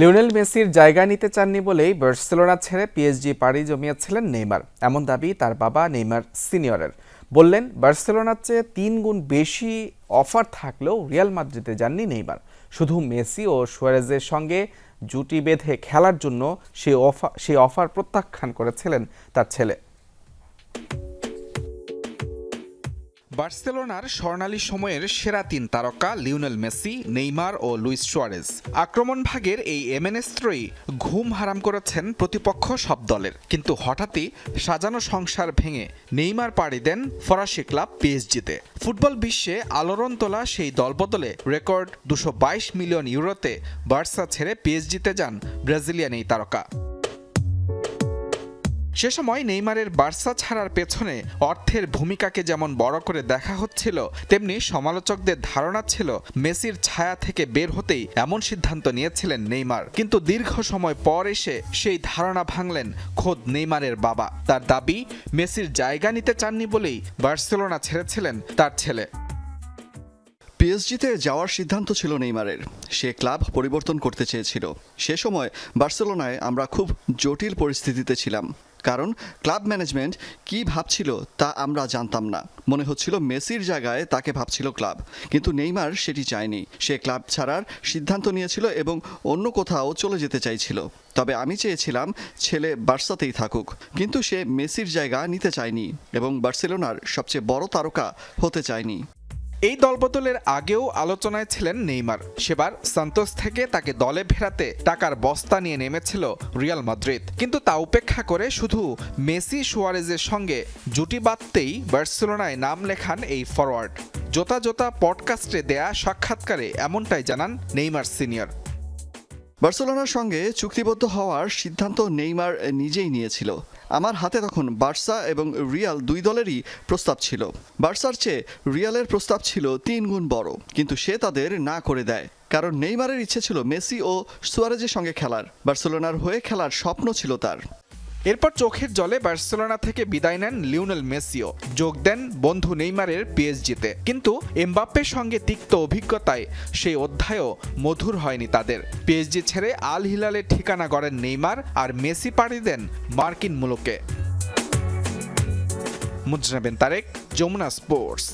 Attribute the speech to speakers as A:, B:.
A: Lionel মেসির জায়গা নিতে চাননি বলেই বার্সেলোনা ছেড়ে পিএসজি পাড়ি জমিয়েছিলেন নেইমার। এমন দাবি তার বাবা নেইমার সিনিয়রের। বললেন, বার্সেলোনার চেয়ে তিন গুণ বেশি অফার থাকলেও রিয়াল মাদ্রিদে যাননি নেইমার। শুধু মেসি ও সুয়ারেজের সঙ্গে জুটি বেঁধে খেলার জন্য সে অফার সেই অফার প্রত্যাখ্যান করেছিলেন তার ছেলে। বার্সেলোনার স্বর্ণালী সময়ের সেরা তিন তারকা লিওনেল মেসি, নেইমার ও লুইস সুয়ারেজ। আক্রমণ ভাগের এই এমএনএস্ত্রয়ী ঘুম হারাম করেছেন প্রতিপক্ষ সব দলের। কিন্তু হঠাৎই সাজানো সংসার ভেঙে নেইমার পাড়ি দেন ফরাসি ক্লাব পিএসজিতে। ফুটবল বিশ্বে আলোড়ন তোলা সেই দলবদলে রেকর্ড দুশো মিলিয়ন ইউরোতে বার্সা ছেড়ে পিএসজিতে যান ব্রাজিলিয়ান এই তারকা। সে সময় নেইমারের বার্সা ছাড়ার পেছনে অর্থের ভূমিকাকে যেমন বড় করে দেখা হচ্ছিল, তেমনি সমালোচকদের ধারণা ছিল মেসির ছায়া থেকে বের হতেই এমন সিদ্ধান্ত নিয়েছিলেন নেইমার। কিন্তু দীর্ঘ সময় পর এসে সেই ধারণা ভাঙলেন খোদ নেইমারের বাবা। তার দাবি, মেসির জায়গা নিতে চাননি বলেই বার্সেলোনা ছেড়েছিলেন তার ছেলে।
B: পিএসজিতে যাওয়ার সিদ্ধান্ত ছিল নেইমারের। সে ক্লাব পরিবর্তন করতে চেয়েছিল। সে সময় বার্সেলোনায় আমরা খুব জটিল পরিস্থিতিতে ছিলাম। কারণ ক্লাব ম্যানেজমেন্ট কি ভাবছিল তা আমরা জানতাম না। মনে হচ্ছিল মেসির জায়গায় তাকে ভাবছিল ক্লাব। কিন্তু নেইমার সেটি চায়নি। সে ক্লাব ছাড়ার সিদ্ধান্ত নিয়েছিল এবং অন্য কোথাও চলে যেতে চাইছিল। তবে আমি চেয়েছিলাম ছেলে বার্সাতেই থাকুক। কিন্তু সে মেসির জায়গা নিতে চায়নি এবং বার্সেলোনার সবচেয়ে বড় তারকা হতে চায়নি।
A: এই দলবদলের আগেও আলোচনায় ছিলেন নেইমার। সেবার সান্তোস থেকে তাকে দলে ফেরাতে টাকার বস্তা নিয়ে নেমেছিল রিয়াল মাদ্রিদ। কিন্তু তা উপেক্ষা করে শুধু মেসি সুয়ারেজের সঙ্গে জুটি বাঁধতেই বার্সেলোনায় নাম লেখান এই ফরওয়ার্ড জোতা জোতা পডকাস্টে দেয়া সাক্ষাৎকারে এমনটাই জানান নেইমার সিনিয়র।
B: বার্সেলোনার সঙ্গে চুক্তিবদ্ধ হওয়ার সিদ্ধান্ত নেইমার নিজেই নিয়েছিল। আমার হাতে তখন বার্সা এবং রিয়াল দুই দলেরই প্রস্তাব ছিল। বার্সার চেয়ে রিয়ালের প্রস্তাব ছিল তিন গুণ বড়, কিন্তু সে তাদের না করে দেয়। কারণ নেইমারের ইচ্ছে ছিল মেসি ও সুয়ারেজের সঙ্গে খেলার। বার্সেলোনার হয়ে খেলার স্বপ্ন ছিল তার।
A: এরপর চোখের জলে বার্সেলোনা থেকে বিদায় নেন লিওনেল মেসিও। যোগ দেন বন্ধু নেইমারের পিএসজিতে। কিন্তু এমবাপ্পের সঙ্গে তিক্ত অভিজ্ঞতায় সেই অধ্যায়ও মধুর হয়নি তাদের। পিএসজি ছেড়ে আল হিলালের ঠিকানা গড়েন নেইমার আর মেসি পাড়ি দেন মার্কিন মুলুকে। মুজরাবেন তারেক, যমুনা স্পোর্টস।